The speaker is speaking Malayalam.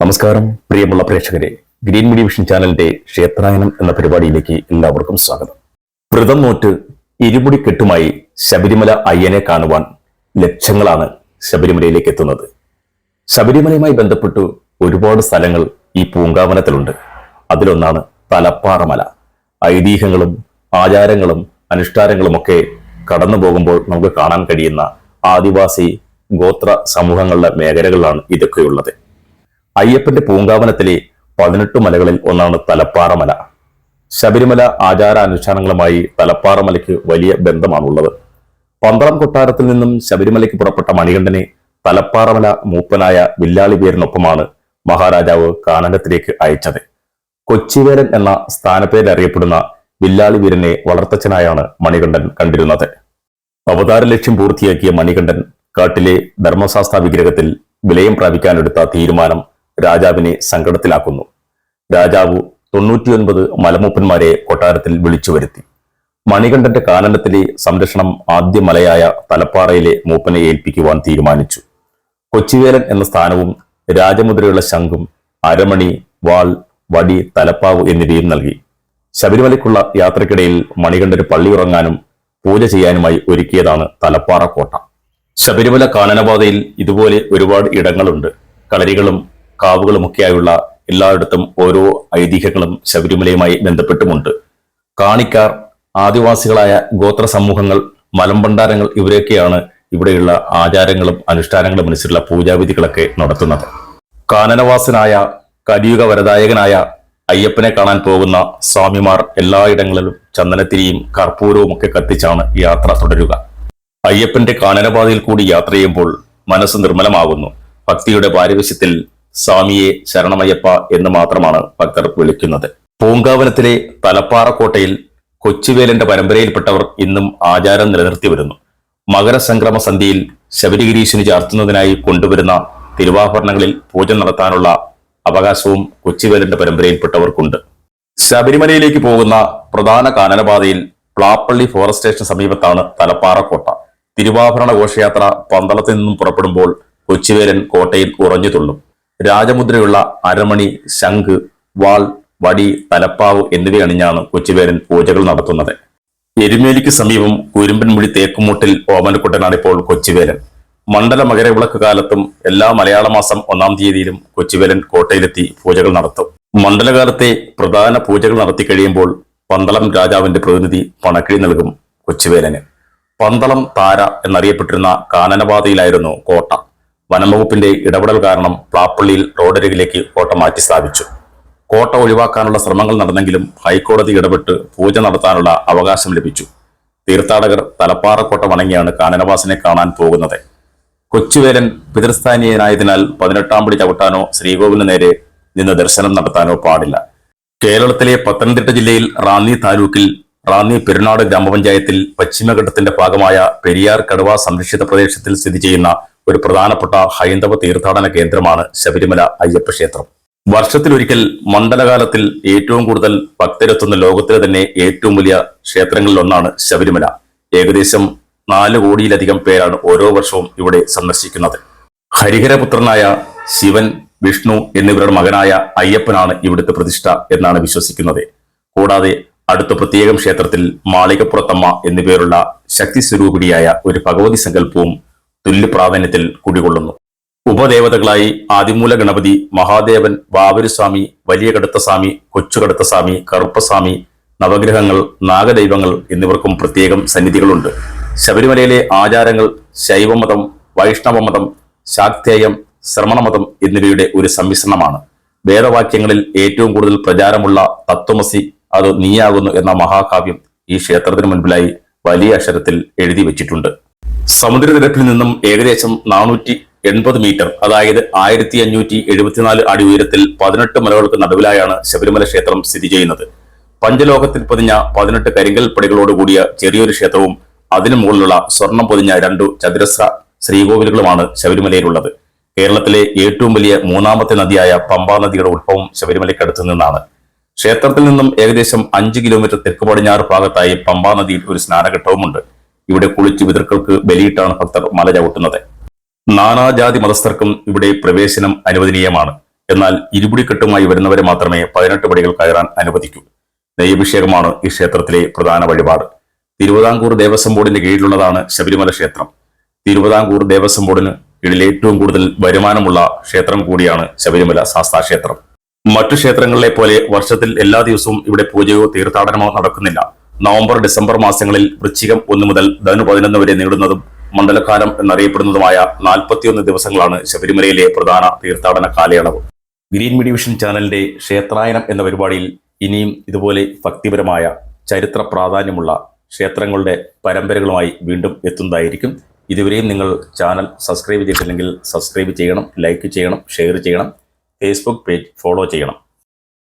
നമസ്കാരം പ്രിയമുള്ള പ്രേക്ഷകരെ. ഗ്രീൻ മീഡിയ വിഷൻ ചാനലിന്റെ ക്ഷേത്രായനം എന്ന പരിപാടിയിലേക്ക് എല്ലാവർക്കും സ്വാഗതം. വ്രതം നോറ്റ് ഇരുമുടി കെട്ടുമായി ശബരിമല അയ്യനെ കാണുവാൻ ലക്ഷങ്ങളാണ് ശബരിമലയിലേക്ക് എത്തുന്നത്. ശബരിമലയുമായി ബന്ധപ്പെട്ട് ഒരുപാട് സ്ഥലങ്ങൾ ഈ പൂങ്കാവനത്തിലുണ്ട്. അതിലൊന്നാണ് തലപ്പാറമല. ഐതിഹ്യങ്ങളും ആചാരങ്ങളും അനുഷ്ഠാനങ്ങളുമൊക്കെ കടന്നു പോകുമ്പോൾ നമുക്ക് കാണാൻ കഴിയുന്ന ആദിവാസി ഗോത്ര സമൂഹങ്ങളുടെ മേഖലകളിലാണ് ഇതൊക്കെയുള്ളത്. അയ്യപ്പന്റെ പൂങ്കാവനത്തിലെ പതിനെട്ട് മലകളിൽ ഒന്നാണ് തലപ്പാറമല. ശബരിമല ആചാരാനുഷ്ഠാനങ്ങളുമായി തലപ്പാറമലയ്ക്ക് വലിയ ബന്ധമാണുള്ളത്. പന്തളം കൊട്ടാരത്തിൽ നിന്നും ശബരിമലയ്ക്ക് പുറപ്പെട്ട മണികണ്ഠനെ തലപ്പാറമല മൂപ്പനായ വില്ലാളി പേരിനൊപ്പമാണ് മഹാരാജാവ് കാനനത്തിലേക്ക് അയച്ചത്. കൊച്ചിവേലൻ എന്ന സ്ഥാനപ്പേരിൽ അറിയപ്പെടുന്ന വില്ലാളി വീരനെ വളർത്തച്ഛനായാണ് മണികണ്ഠൻ കണ്ടിരുന്നത്. അവതാര ലക്ഷ്യം പൂർത്തിയാക്കിയ മണികണ്ഠൻ കാട്ടിലെ ധർമ്മശാസ്ത്ര വിഗ്രഹത്തിൽ വിലയം പ്രാപിക്കാനെടുത്ത തീരുമാനം രാജാവിനെ സങ്കടത്തിലാക്കുന്നു. രാജാവ് തൊണ്ണൂറ്റിയൊൻപത് മലമൂപ്പന്മാരെ കൊട്ടാരത്തിൽ വിളിച്ചു വരുത്തി. മണികണ്ഠന്റെ കാനനത്തിലെ സംരക്ഷണം ആദ്യ മലയായ തലപ്പാറയിലെ മൂപ്പനെ ഏൽപ്പിക്കുവാൻ തീരുമാനിച്ചു. കൊച്ചിവേലൻ എന്ന സ്ഥാനവും രാജമുദ്രയുള്ള ശംഖും അരമണി വാൾ വടി തലപ്പാവ് എന്നിവയും നൽകി. ശബരിമലയ്ക്കുള്ള യാത്രക്കിടയിൽ മണികണ്ഠന് പള്ളിയുറങ്ങാനും പൂജ ചെയ്യാനുമായി ഒരുക്കിയതാണ് തലപ്പാറ കോട്ട. ശബരിമല കാനനപാതയിൽ ഇതുപോലെ ഒരുപാട് ഇടങ്ങളുണ്ട്. കളരികളും കാവുകളുമൊക്കെയായുള്ള എല്ലായിടത്തും ഓരോ ഐതിഹ്യങ്ങളും ശബരിമലയുമായി ബന്ധപ്പെട്ടുമുണ്ട്. കാണിക്കാർ ആദിവാസികളായ ഗോത്ര സമൂഹങ്ങൾ മലമ്പണ്ടാരങ്ങൾ ഇവരെയൊക്കെയാണ് ഇവിടെയുള്ള ആചാരങ്ങളും അനുഷ്ഠാനങ്ങളും അനുസരിച്ചുള്ള പൂജാവിധികളൊക്കെ നടത്തുന്നത്. കാനനവാസനായ കലിയുഗ വരദായകനായ അയ്യപ്പനെ കാണാൻ പോകുന്ന സ്വാമിമാർ എല്ലായിടങ്ങളിലും ചന്ദനത്തിരിയും കർപ്പൂരവും ഒക്കെ കത്തിച്ചാണ് യാത്ര തുടരുക. അയ്യപ്പന്റെ കാനനപാതയിൽ കൂടി യാത്ര ചെയ്യുമ്പോൾ മനസ്സ് നിർമ്മലമാകുന്നു. ഭക്തിയുടെ പാരവശ്യത്തിൽ സ്വാമിയെ ശരണമയ്യപ്പ എന്ന് മാത്രമാണ് ഭക്തർ വിളിക്കുന്നത്. പൂങ്കാവനത്തിലെ തലപ്പാറക്കോട്ടയിൽ കൊച്ചുവേലന്റെ പരമ്പരയിൽപ്പെട്ടവർ ഇന്നും ആചാരം നിലനിർത്തി വരുന്നു. മകരസംക്രമ സന്ധ്യയിൽ ശബരിഗിരീശിന് ചാർത്തുന്നതിനായി കൊണ്ടുവരുന്ന തിരുവാഭരണങ്ങളിൽ പൂജ നടത്താനുള്ള അവകാശവും കൊച്ചുവേലന്റെ പരമ്പരയിൽപ്പെട്ടവർക്കുണ്ട്. ശബരിമലയിലേക്ക് പോകുന്ന പ്രധാന കാനനപാതയിൽ പ്ലാപ്പള്ളി ഫോറസ്റ്റ് സ്റ്റേഷന് സമീപത്താണ് തലപ്പാറക്കോട്ട. തിരുവാഭരണ ഘോഷയാത്ര പന്തളത്തിൽ നിന്നും പുറപ്പെടുമ്പോൾ കൊച്ചുവേലൻ കോട്ടയിൽ ഉറഞ്ഞു തുള്ളും. രാജമുദ്രയുള്ള അരമണി ശംഖ് വാൾ വടി തലപ്പാവ് എന്നിവയണിഞ്ഞാണ് കൊച്ചുവേലൻ പൂജകൾ നടത്തുന്നത്. എരുമേലിക്ക് സമീപം കുരുമ്പൻമുഴി തേക്കുമൂട്ടിൽ ഓമനക്കുട്ടനാണ് ഇപ്പോൾ കൊച്ചുവേരൻ മണ്ഡല മകരവിളക്ക് കാലത്തും എല്ലാ മലയാള മാസം ഒന്നാം തീയതിയിലും കൊച്ചുവേരൻ കോട്ടയിലെത്തി പൂജകൾ നടത്തും. മണ്ഡലകാലത്തെ പ്രധാന പൂജകൾ നടത്തി കഴിയുമ്പോൾ പന്തളം രാജാവിന്റെ പ്രതിനിധി പണക്കിഴി നൽകും കൊച്ചുവേലന്. പന്തളം താര എന്നറിയപ്പെട്ടിരുന്ന കാനനപാതയിലായിരുന്നു കോട്ട. വനംവകുപ്പിന്റെ ഇടപെടൽ കാരണം പ്ലാപ്പള്ളിയിൽ റോഡരികിലേക്ക് കോട്ട മാറ്റി സ്ഥാപിച്ചു. കോട്ട ഒഴിവാക്കാനുള്ള ശ്രമങ്ങൾ നടന്നെങ്കിലും ഹൈക്കോടതി ഇടപെട്ട് പൂജ നടത്താനുള്ള അവകാശം ലഭിച്ചു. തീർത്ഥാടകർ തലപ്പാറക്കോട്ട വണങ്ങിയാണ് കാനനവാസിനെ കാണാൻ പോകുന്നത്. കൊച്ചുവേലൻ പിതൃസ്ഥാനീയനായതിനാൽ പതിനെട്ടാം പടി ചവിട്ടാനോ ശ്രീകോവിലിന് നേരെ നിന്ന് ദർശനം നടത്താനോ പാടില്ല. കേരളത്തിലെ പത്തനംതിട്ട ജില്ലയിൽ റാന്നി താലൂക്കിൽ റാന്നി പെരുനാട് ഗ്രാമപഞ്ചായത്തിൽ പശ്ചിമഘട്ടത്തിന്റെ ഭാഗമായ പെരിയാർ കടുവ സംരക്ഷിത പ്രദേശത്തിൽ സ്ഥിതി ചെയ്യുന്ന ഒരു പ്രധാനപ്പെട്ട ഹൈന്ദവ തീർത്ഥാടന കേന്ദ്രമാണ് ശബരിമല അയ്യപ്പ ക്ഷേത്രം. വർഷത്തിലൊരിക്കൽ മണ്ഡലകാലത്തിൽ ഏറ്റവും കൂടുതൽ ഭക്തരെത്തുന്ന ലോകത്തിലെ തന്നെ ഏറ്റവും വലിയ ക്ഷേത്രങ്ങളിൽ ഒന്നാണ് ശബരിമല. ഏകദേശം നാല് കോടിയിലധികം പേരാണ് ഓരോ വർഷവും ഇവിടെ സന്ദർശിക്കുന്നത്. ഹരിഹരപുത്രനായ ശിവൻ വിഷ്ണു എന്നിവരുടെ മകനായ അയ്യപ്പനാണ് ഇവിടുത്തെ പ്രതിഷ്ഠ എന്നാണ് വിശ്വസിക്കുന്നത്. കൂടാതെ അടുത്ത പ്രത്യേകം ക്ഷേത്രത്തിൽ മാളികപ്പുറത്തമ്മ എന്നുപേരുള്ള ശക്തി സ്വരൂപിണിയായ ഒരു ഭഗവതി സങ്കല്പവും തുല്യ പ്രാധാന്യത്തിൽ കുടികൊള്ളുന്നു. ഉപദേവതകളായി ആദിമൂല ഗണപതി മഹാദേവൻ ബാബരുസ്വാമി വലിയ കടുത്തസ്വാമി കൊച്ചുകടുത്തസ്വാമി കറുപ്പസ്വാമി നവഗ്രഹങ്ങൾ നാഗദൈവങ്ങൾ എന്നിവർക്കും പ്രത്യേകം സന്നിധികളുണ്ട്. ശബരിമലയിലെ ആചാരങ്ങൾ ശൈവമതം വൈഷ്ണവമതം ശാക്തേയം ശ്രമണമതം എന്നിവയുടെ ഒരു സമ്മിശ്രണമാണ്. വേദവാക്യങ്ങളിൽ ഏറ്റവും കൂടുതൽ പ്രചാരമുള്ള തത്വമസി അത് നീയാകുന്നു എന്ന മഹാകാവ്യം ഈ ക്ഷേത്രത്തിന് മുൻപിലായി വലിയ അക്ഷരത്തിൽ എഴുതി വെച്ചിട്ടുണ്ട്. സമുദ്രനിരപ്പിൽ നിന്നും ഏകദേശം നാനൂറ്റി എൺപത് മീറ്റർ അതായത് ആയിരത്തി അഞ്ഞൂറ്റി എഴുപത്തിനാല് അടി ഉയരത്തിൽ പതിനെട്ട് മലകൾക്ക് നടുവിലായാണ് ശബരിമല ക്ഷേത്രം സ്ഥിതി ചെയ്യുന്നത്. പഞ്ചലോകത്തിൽ പൊതിഞ്ഞ പതിനെട്ട് കരിങ്കൽ പടികളോട് കൂടിയ ചെറിയൊരു ക്ഷേത്രവും അതിനു മുകളിലുള്ള സ്വർണം പൊതിഞ്ഞ രണ്ടു ചതുരശ്ര ശ്രീകോവിലുകളുമാണ് ശബരിമലയിലുള്ളത്. കേരളത്തിലെ ഏറ്റവും വലിയ മൂന്നാമത്തെ നദിയായ പമ്പാ നദിയുടെ ഉത്ഭവം ശബരിമലയ്ക്കടുത്തു നിന്നാണ്. ക്ഷേത്രത്തിൽ നിന്നും ഏകദേശം അഞ്ച് കിലോമീറ്റർ തെക്ക് പടിഞ്ഞാറ് ഭാഗത്തായി പമ്പാ നദിയിൽ ഒരു സ്നാനഘട്ടവുമുണ്ട്. ഇവിടെ കുളിച്ച് പിതൃക്കൾക്ക് ബലിയിട്ടാണ് ഭക്തർ മല ചവിട്ടുന്നത്. നാനാജാതി മതസ്ഥർക്കും ഇവിടെ പ്രവേശനം അനുവദനീയമാണ്. എന്നാൽ ഇരുപുടിക്കെട്ടുമായി വരുന്നവരെ മാത്രമേ പതിനെട്ട് പടികൾ കയറാൻ അനുവദിക്കൂ. നെയ്യഭിഷേകമാണ് ഈ ക്ഷേത്രത്തിലെ പ്രധാന വഴിപാട്. തിരുവിതാംകൂർ ദേവസ്വം ബോർഡിന്റെ കീഴിലുള്ളതാണ് ശബരിമല ക്ഷേത്രം. തിരുവിതാംകൂർ ദേവസ്വം ബോർഡിന് കീഴിൽ ഏറ്റവും കൂടുതൽ വരുമാനമുള്ള ക്ഷേത്രം കൂടിയാണ് ശബരിമല ശാസ്താ ക്ഷേത്രം. മറ്റു ക്ഷേത്രങ്ങളിലെ പോലെ വർഷത്തിൽ എല്ലാ ദിവസവും ഇവിടെ പൂജയോ തീർത്ഥാടനമോ നടക്കുന്നില്ല. നവംബർ ഡിസംബർ മാസങ്ങളിൽ വൃശ്ചികം ഒന്ന് മുതൽ ധനു പതിനൊന്ന് വരെ നീളുന്നതും മണ്ഡലകാലം എന്നറിയപ്പെടുന്നതുമായ നാൽപ്പത്തിയൊന്ന് ദിവസങ്ങളാണ് ശബരിമലയിലെ പ്രധാന തീർത്ഥാടന കാലയളവ്. ഗ്രീൻ മീഡിയവിഷൻ ചാനലിന്റെ ക്ഷേത്രായനം എന്ന പരിപാടിയിൽ ഇനിയും ഇതുപോലെ ഭക്തിപരമായ ചരിത്ര പ്രാധാന്യമുള്ള ക്ഷേത്രങ്ങളുടെ പരമ്പരകളുമായി വീണ്ടും എത്തുന്നതായിരിക്കും. ഇതുവരെയും നിങ്ങൾ ചാനൽ സബ്സ്ക്രൈബ് ചെയ്തിട്ടില്ലെങ്കിൽ സബ്സ്ക്രൈബ് ചെയ്യണം ലൈക്ക് ചെയ്യണം ഷെയർ ചെയ്യണം ഫേസ്ബുക്ക് പേജ് ഫോളോ ചെയ്യണം.